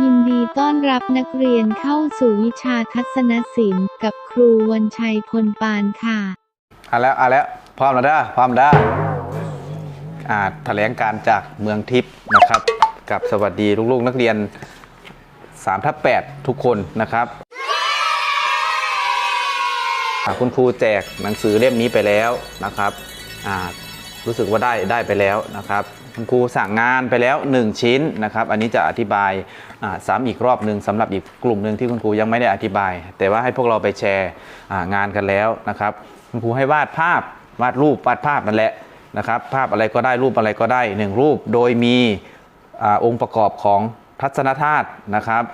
ยินดีต้อนรับนักเรียนเข้าสู่วิชาทัศนศิลป์ กับครูวันชัยพลปานค่ะเอาแล้วเอาแล้วพร้อมแล้วเด้อพร้อมเด้ออ่าแถลงการจากเมืองทิพย์นะครับ กับสวัสดีลูกๆนักเรียน3ทับ8ทุกคนนะครับคุณครูแจกหนังสือเล่มนี้ไปแล้วนะครับอ่า รู้สึกว่าได้ได้ไปแล้วนะครับคุณครูสั่งงานไปแล้ว 1 ชิ้นนะครับ อันนี้จะอธิบายซ้ำอีกรอบหนึ่งสำหรับอีกกลุ่มหนึ่งที่คุณครูยังไม่ได้อธิบาย แต่ว่าให้พวกเราไปแชร์งานกันแล้วนะครับคุณครูให้วาดภาพวาดรูปวาดภาพนั่นแหละนะครับ ภาพอะไรก็ได้รูปอะไรก็ได้หนึ่งรูปโดยมีอองค์ประกอบของทัศนธาตุนะครับ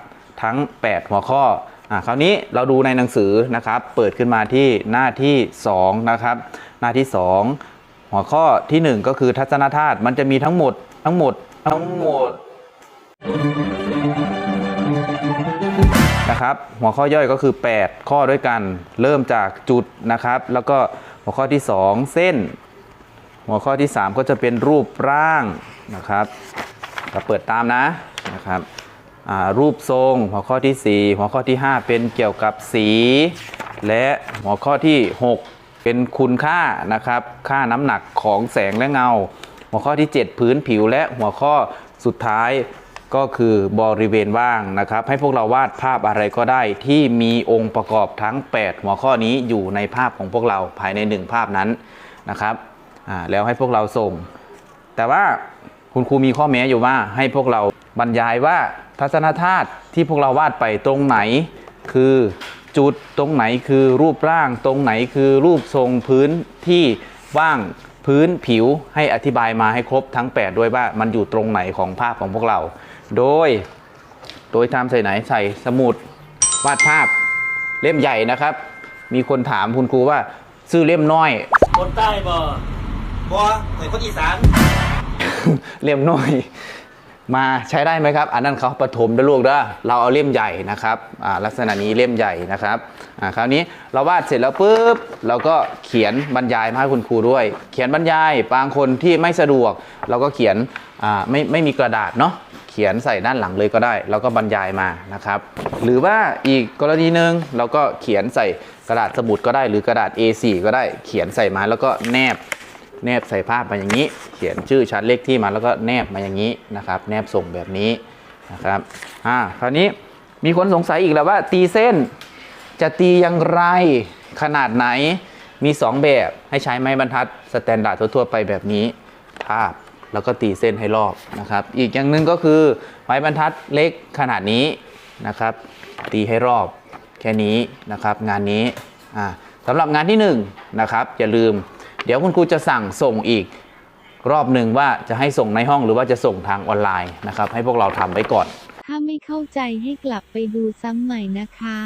ทั้ง 8 หัวข้ออคราวนี้เราดูในหนังสือนะครับ เปิดขึ้นมาที่หน้าที่2นะครับหน้าที่ 2 หัวข้อทีหนึ่1ก็คือทัศนธาตุมันจะมีทั้งหมด ทั้งหมด ทั้งหมดนะครับ หัวข้อย่อยก็คือ 8 ข้อด้วยกัน เริ่มจากจุดนะครับ แล้วก็หัวข้อที่ 2 เส้น หัวข้อที่ 3 ก็จะเป็นรูปร่างนะครับก็เปิดตามนะนะครับรูปทรง หัวข้อที่ 4 หัวข้อที่ 5 เป็นเกี่ยวกับสี และหัวข้อที่ 6 เป็นคุณค่านะครับ ค่าน้ำหนักของแสงและเงา หัวข้อที่ 7 พื้นผิวและหัวข้อสุดท้ายก็คือบริเวณว่างนะครับ ให้พวกเราวาดภาพอะไรก็ได้ ที่มีองค์ประกอบทั้ง 8 หัวข้อนี้อยู่ในภาพของพวกเราภายใน 1 ภาพนั้นนะครับแล้วให้พวกเราส่ง แต่ว่าคุณครูมีข้อแม้อยู่ว่าให้พวกเราบรรยายว่าทัศนธาตุที่พวกเราวาดไปตรงไหนคือ จุดตรงไหนคือรูปร่างตรงไหนคือรูปทรงพื้นที่ว่างพื้นผิวให้อธิบายมาให้ครบทั้ง 8 ด้วยว่ามันอยู่ตรงไหนของภาพของพวกเรา โดย โดยทำใส่ไหนใส่สมุดวาดภาพเล่มใหญ่นะครับ มีคนถามคุณครูว่า ซื้อเล่มน้อยคนใต้บ่บ่เหมือนคนอีสานเล่มน้อย มาใช้ได้ไหมครับ อันนั้นเขาปฐมด้วยลูกเด้อเราเอาเล่มใหญ่นะครับลักษณะนี้เล่มใหญ่นะครับคราวนี้เราวาดเสร็จแล้วปุ๊บเราก็เขียนบรรยายมาให้คุณครูด้วย เขียนบรรยายบางคนที่ไม่สะดวก เราก็เขียนไม่ไม่มีกระดาษเนาะเขียนใส่ด้านหลังเลยก็ได้ แล้วก็บรรยายมานะครับ หรือว่าอีกกรณีหนึ่งเราก็เขียนใส่กระดาษสมุดก็ได้ หรือกระดาษ A4 ก็ได้เขียนใส่มาแล้วก็แนบ แนบใส่ภาพมาอย่างนี้ เขียนชื่อชั้นเลขที่มาแล้วก็แนบมาอย่างนี้นะครับ แนบส่งแบบนี้นะครับอ่าคราวนี้มีคนสงสัยอีกแล้วว่า ตีเส้นจะตีอย่างไรขนาดไหนมี 2 แบบให้ใช้ไม้บรรทัดสแตนดาร์ดทั่วๆไปแบบนี้ภาพแล้วก็ตีเส้นให้รอบนะครับ อีกอย่างหนึ่งก็คือไม้บรรทัดเล็กขนาดนี้นะครับ ตีให้รอบแค่นี้นะครับ งานนี้อ่าสำหรับงานที่1นงนะครับอย่าลืม เดี๋ยวคุณครูจะสั่งส่งอีกรอบหนึ่งว่าจะให้ส่งในห้องหรือว่าจะส่งทางออนไลน์นะครับ ให้พวกเราทำไว้ก่อน ถ้าไม่เข้าใจให้กลับไปดูซ้ำใหม่นะคะ